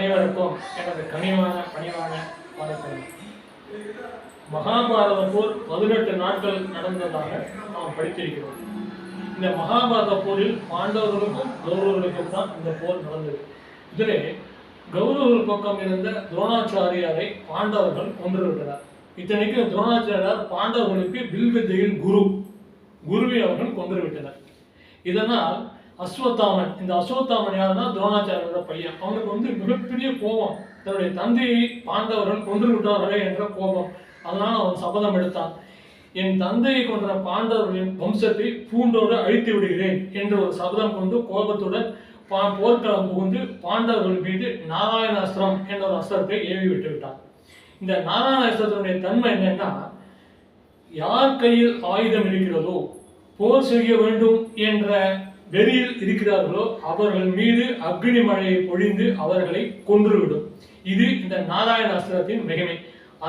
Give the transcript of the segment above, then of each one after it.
அனைவருக்கும் எனது கனிவான பணிவான வணக்கம் மகாபாரத போர் பதினெட்டு நாட்கள் நடந்ததாக நாம் படித்திருக்கிறோம். இந்த மகாபாரத போரில் பாண்டவர்களுக்கும் கௌரவர்களுக்கும் தான் இந்த போர் நடந்தது. இதிலே கௌரவர்கள் பக்கம் இருந்த துரோணாச்சாரியாரை பாண்டவர்கள் கொன்று விட்டனர் இத்தனைக்கும் துரோணாச்சாரியார் பாண்டவர்களுக்கு வில்வித்தையின் குரு குருவை அவர்கள் கொன்று விட்டனர் இதனால் அஸ்வத்தாமன். இந்த அஸ்வத்தாமன் யாருன்னா துரோணாச்சாரியோட பையன். அவனுக்கு வந்து மிகப்பெரிய கோபம். தன்னுடைய தந்தையை பாண்டவர்கள் கொன்று விட்டார்களே என்ற கோபம். அதனால் அவன் சபதம் எடுத்தான். என் தந்தையை கொன்ற பாண்டவர்களின் வம்சத்தை பூண்டோடு அழித்து விடுகிறேன் என்ற ஒரு சபதம் கொண்டு கோபத்துடன் பா போர்க்களம் புகுந்து பாண்டவர்கள் மீது நாராயணாஸ்திரம் என்ற ஒரு அஸ்திரத்தை ஏவி விட்டு விட்டான் இந்த நாராயணாஸ்திரத்தினுடைய தன்மை என்னன்னா யார் கையில் ஆயுதம் இருக்கிறதோ போர் செய்ய வேண்டும் என்ற வெளியில் இருக்கிறார்களோ அவர்கள் மீது அக்னி மழையை பொழிந்து அவர்களை கொன்றுவிடும். இது இந்த நாராயண அஸ்திரத்தின் மிகமை.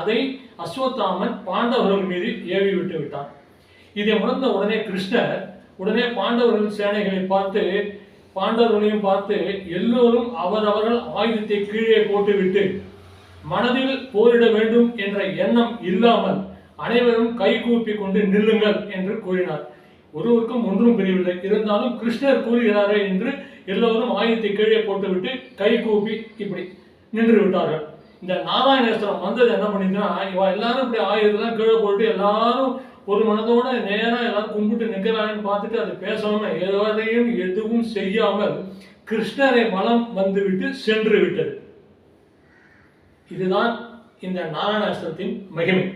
அதை அஸ்வத்தாமன் பாண்டவர்கள் மீது ஏவி விட்டு விட்டான். இதை உணர்ந்த உடனே கிருஷ்ணர் உடனே பாண்டவர்கள் சேனைகளை பார்த்து பாண்டவர்களையும் பார்த்து எல்லோரும் அவரவர்கள் ஆயுதத்தை கீழே போட்டுவிட்டு மனதில் போரிட வேண்டும் என்ற எண்ணம் இல்லாமல் அனைவரும் கை கூப்பி கொண்டு நில்லுங்கள் என்று கூறினார். ஒருவருக்கும் ஒன்றும் புரியவில்லை இருந்தாலும் கிருஷ்ணர் கூறுகிறாரே என்று எல்லோரும் ஆயுதத்தை கீழே போட்டுவிட்டு கை கூப்பி இப்படி நின்று விட்டார்கள். இந்த நாராயணேஸ்வரம் வந்தது என்ன பண்ணிச்சுன்னா இவ எல்லாரும் இப்படி ஆயுதத்தெல்லாம் கீழே போட்டு எல்லாரும் ஒரு மனதோட நேராக எல்லாரும் கும்பிட்டு நிற்கிறாங்கன்னு பார்த்துட்டு அது பேசாமல் எதையும் எதுவும் செய்யாமல் கிருஷ்ணரை மலம் வந்துவிட்டு சென்று விட்டது. இதுதான் இந்த நாராயணாஸ்திரத்தின் மகிமை.